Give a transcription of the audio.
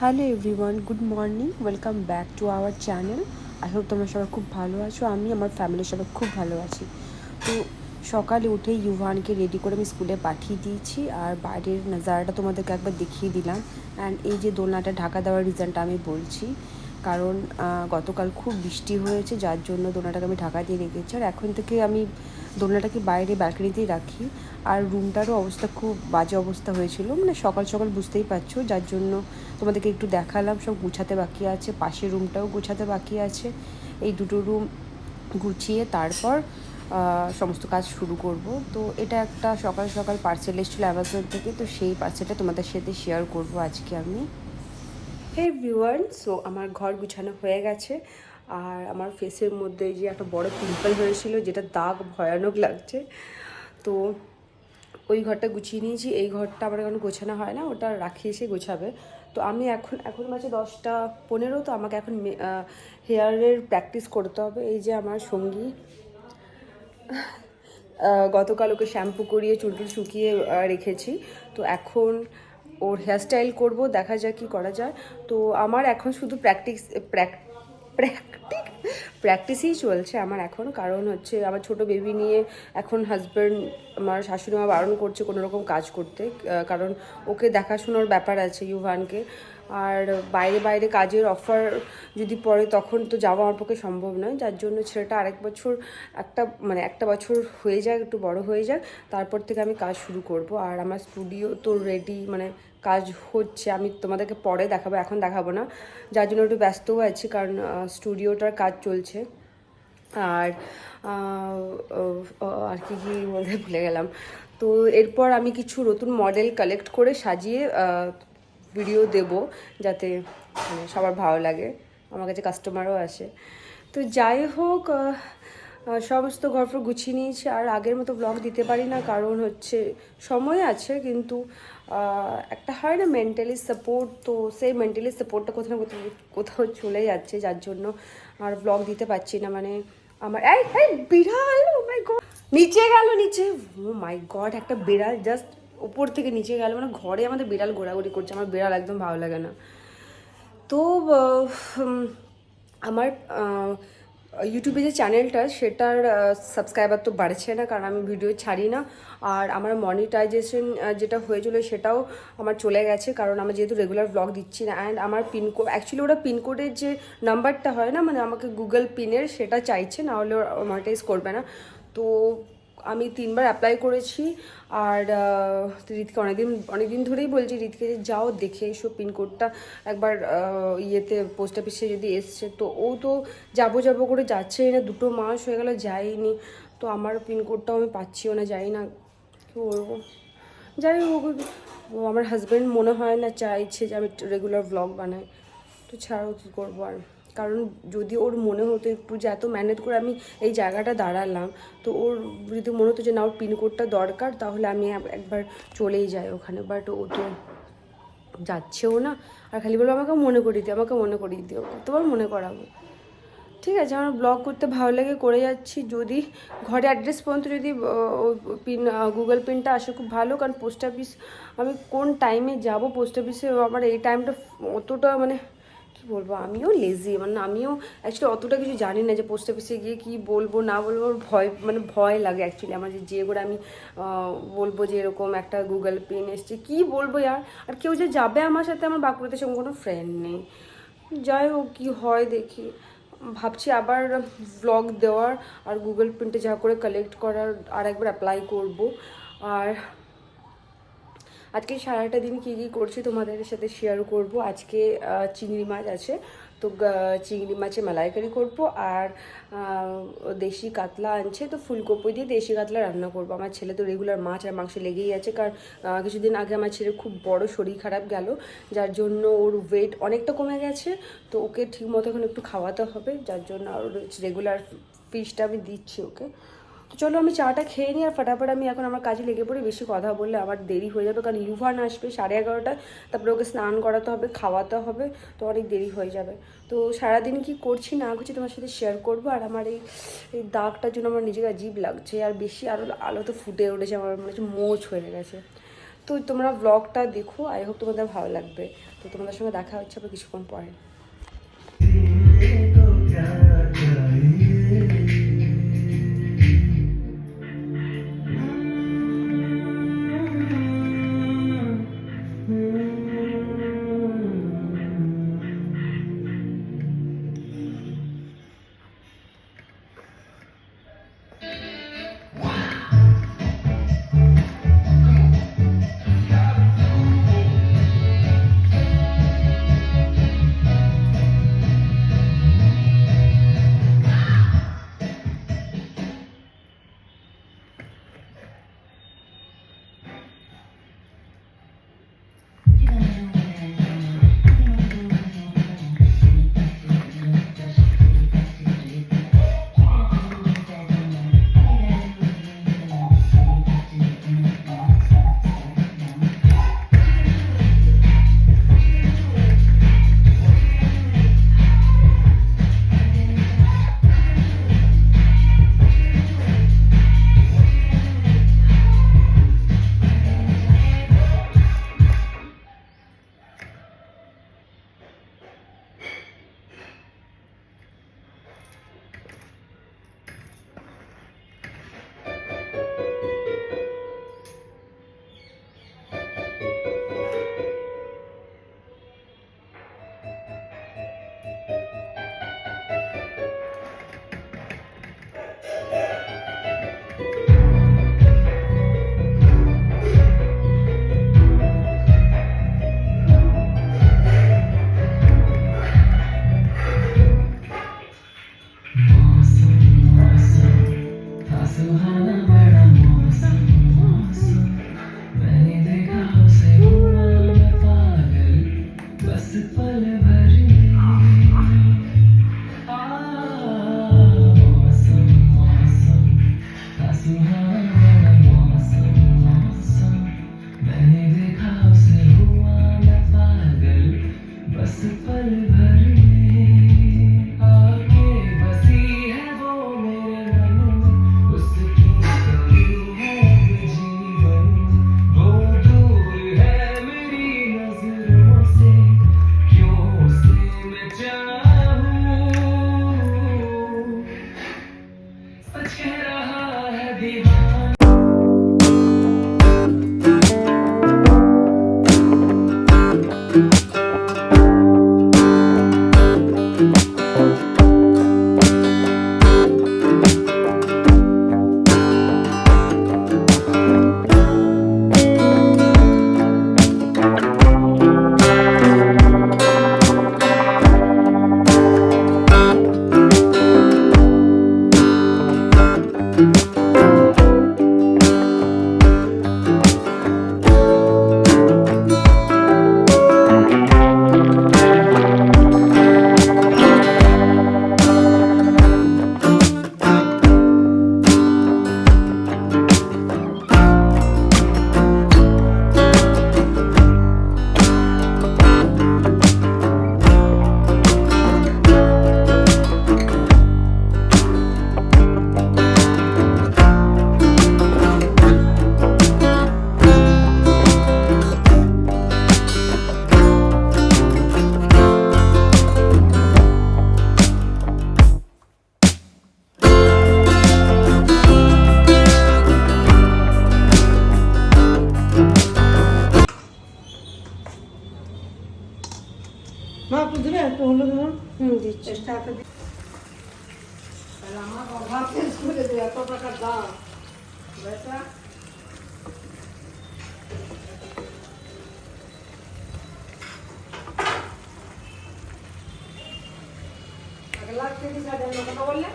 Hello everyone, good morning, welcome back to our channel. I hope তোমরা সবাই খুব ভালো আছো, আমি আমার ফ্যামিলির সবাই খুব ভালো আছি। তো সকালে উঠে ইউভানকে রেডি করে আমি স্কুলে পাঠিয়ে দিয়েছি, আর বাইরের নাজারাটা তোমাদেরকে একবার দেখিয়ে দিলাম। অ্যান্ড এই যে দোলনাটা ঢাকা দেওয়ার রিজনটা আমি বলছি। কারণ গতকাল খুব বৃষ্টি হয়েছে, যার জন্য দোলনাটাকে আমি ঢাকা দিয়ে রেখেছি। আর এখন থেকে আমি দোলনাটাকে বাইরে ব্যালকনিতেই রাখি। আর রুমটারও অবস্থা খুব বাজে অবস্থা হয়েছিল। মানে সকাল সকাল বুঝতেই পারছ, যার জন্য তোমাদেরকে একটু দেখালাম, সব গুছাতে বাকি আছে, পাশের রুমটাও গুছাতে বাকি আছে। এই দুটো রুম গুছিয়ে তারপর সমস্ত কাজ শুরু করব। তো এটা একটা সকাল সকাল পার্সেল এসেছিল অ্যামাজন থেকে, তো সেই পার্সেলটা তোমাদের সাথে শেয়ার করব আজকে আমি। হে ভিউয়ার সো আমার ঘর গুছানো হয়ে গেছে আর আমার ফেসের মধ্যে যে একটা বড় পিম্পল হয়েছিল, যেটা দাগ ভয়ানক লাগছে। তো ওই ঘরটা গুছিয়ে নিয়েছি। এই ঘরটা আমার এখন গোছানো হয় না, ওটা রাখি এসে গোছাবে। তো আমি এখন এখন মাঝে দশটা পনেরো, তো আমাকে এখন হেয়ারের প্র্যাকটিস করতে হবে। এই যে আমার সঙ্গী গতকাল ওকে শ্যাম্পু করিয়ে চুল টুল শুকিয়ে রেখেছি। তো এখন ওর হেয়ার স্টাইল করব, দেখা যাক কী করা যায়। তো আমার এখন শুধু প্র্যাকটিস প্র্যাকটিক প্র্যাকটিসই চলছে আমার এখন। কারণ হচ্ছে আমার ছোট বেবি নিয়ে এখন হাজব্যান্ড আমার শাশুড়ি মা বারণ করছে কোনো রকম কাজ করতে। কারণ ওকে দেখাশোনার ব্যাপার আছে ইউভানকে। আর বাইরে বাইরে কাজের অফার যদি পড়ে, তখন তো যাওয়া আমার পক্ষে সম্ভব নয়। যার জন্য ছেলেটা আরেক বছর একটা মানে একটা বছর হয়ে যাক, একটু বড় হয়ে যাক, তারপর থেকে আমি কাজ শুরু করব। আর আমার স্টুডিও তো রেডি মানে কাজ হচ্ছে। আমি তোমাদেরকে পরে দেখাবো, এখন দেখাবো না। যার জন্য একটু ব্যস্তও আছি, কারণ স্টুডিওটার কাজ চলছে। আর আর কি কি বলতে ভুলে গেলাম। তো এরপর আমি কিছু নতুন মডেল কালেক্ট করে সাজিয়ে ভিডিও দেব যাতে মানে সবার ভালো লাগে, আমার কাছে কাস্টমারও আসে। তো যাই হোক সমস্ত গল্প গুছিয়ে নিয়েছি, আর আগের মতো ব্লগ দিতে পারি না, কারণ হচ্ছে সময় আছে, কিন্তু একটা হয় না মেন্টালি সাপোর্ট তো সেই মেন্টালি সাপোর্টটা কোথাও না কোথাও কোথাও চলে যাচ্ছে, যার জন্য আর ব্লগ দিতে পারছি না মানে আমার, এই বিড়াল ও মাই গড নিচে গেল, নিচে ও মাই গড একটা বিড়াল জাস্ট উপর থেকে নিচে গেল মানে ঘরে আমাদের বিড়াল ঘোরাঘুরি করছে, আমার বিড়াল একদম ভালো লাগে না। তো আমার ইউটিউবে যে চ্যানেলটা সেটার সাবস্ক্রাইবার তো বাড়ছে না, কারণ আমি ভিডিও ছাড়ি না। আর আমার মনিটাইজেশন যেটা হয়েছিল সেটাও আমার চলে গেছে, কারণ আমি যেহেতু রেগুলার ব্লগ দিচ্ছি না অ্যান্ড আমার পিনকোড অ্যাকচুয়ালি ওরা পিনকোডের যে নাম্বারটা হয় না মানে আমাকে গুগল পিনের সেটা চাইছে, না হলে মনিটাইজ করবে না। তো আমি তিনবার অ্যাপ্লাই করেছি আর রিতকে অনেকদিন অনেকদিন ধরেই বলছি, রিতকে যে যাও দেখে এসো পিনকোডটা একবার ইয়েতে পোস্ট অফিসে যদি এসছে, তো ও তো যাব যাব করে যাচ্ছেই না, দুটো মাস হয়ে গেল যায়নি। তো আমার পিনকোডটাও আমি পাচ্ছিও না, যাই না, কী বলব? যাই হোক আমার হাজব্যান্ড মনে হয় না চাইছে যে আমি রেগুলার ব্লগ বানাই। তো ছাড়াও কী করব আর? কারণ যদি ওর মনে হতো একটু যে এত ম্যানেজ করে আমি এই জায়গাটা দাঁড়ালাম, তো ওর যদি মনে হতো যে না, ওর পিনকোডটা দরকার, তাহলে আমি একবার চলেই যাই ওখানে। বাট ও তো যাচ্ছেও না। আর খালি বলব আমাকে মনে করিয়ে দিও আমাকে মনে করিয়ে দিও কতবার মনে করাবো। ঠিক আছে, আমার ব্লগ করতে ভালো লাগে করে যাচ্ছি। যদি ঘরে অ্যাড্রেস পর্যন্ত যদি পিন গুগল পিনটা আসে খুব ভালো, কারণ পোস্ট অফিস আমি কোন টাইমে যাব পোস্ট অফিসে আমার এই টাইমটা অতটা মানে বলব? আমিও লেজি মানে আমিও অ্যাকচুয়ালি অতটা কিছু জানি না যে পোস্ট অফিসে গিয়ে কি বলব, না বলব ভয় মানে ভয় লাগে অ্যাকচুয়ালি আমার যে যে করে আমি বলব যে এরকম একটা গুগল পিন এসছে, কি বলব ইয়ার? আর কেউ যে যাবে আমার সাথে, আমার বাঁকুড়াতে সেরকম কোনো ফ্রেন্ড নেই। যাই হোক, কী হয় দেখি। ভাবছি আবার ব্লগ দেওয়ার, আর গুগল প্রিন্টে যা করে কালেক্ট করার আর একবার অ্যাপ্লাই করব। আর আজকে সারাটা দিন কী কী করছি তোমাদের সাথে শেয়ার করব। আজকে চিংড়ি মাছ আছে। তো চিংড়ি মাছে মালাইকারি করব আর দেশি কাতলা আনছে। তো ফুলকপি দিয়ে দেশি কাতলা রান্না করব। আমার ছেলে তো রেগুলার মাছ আর মাংস লেগেই আছে কারণ কিছুদিন আগে আমার ছেলে খুব বড় শরীর খারাপ গেল। যার জন্য ওর ওয়েট অনেকটা কমে গেছে। তো ওকে ঠিক মতো এখন একটু খাওয়াতে হবে। যার জন্য আর রেগুলার ফিশটা আমি দিচ্ছি ওকে। চলো আমি চাটা খেয়ে নিই আর ফটাফট আমি এখন আমার কাজে লেগে পড়ি, বেশি কথা বললে আবার দেরি হয়ে যাবে কারণ ইউভান আসবে সাড়ে এগারোটায়, তারপরে ওকে স্নান করাতে হবে, খাওয়াতে হবে, তো অনেক দেরি হয়ে যাবে। তো সারাদিন কি করছি না করছি তোমার সাথে শেয়ার করব আর আমার এই এই দাগটার জন্য আমার নিজেকে জীব লাগছে আর বেশি আরও আলো তো ফুটে উঠেছে, আমার মনে হচ্ছে মোচ হয়ে গেছে। তো তোমরা ব্লগটা দেখো আই হোপ তোমাদের ভালো লাগবে। তো তোমাদের সঙ্গে দেখা হচ্ছে আবার কিছুক্ষণ পরে। பல வரு chance. তাহলে আমার অভাব চেঞ্জ করে দেবে এত টাকা দাম বেটা আগে লাখ থেকে সাড়ে কত বললেন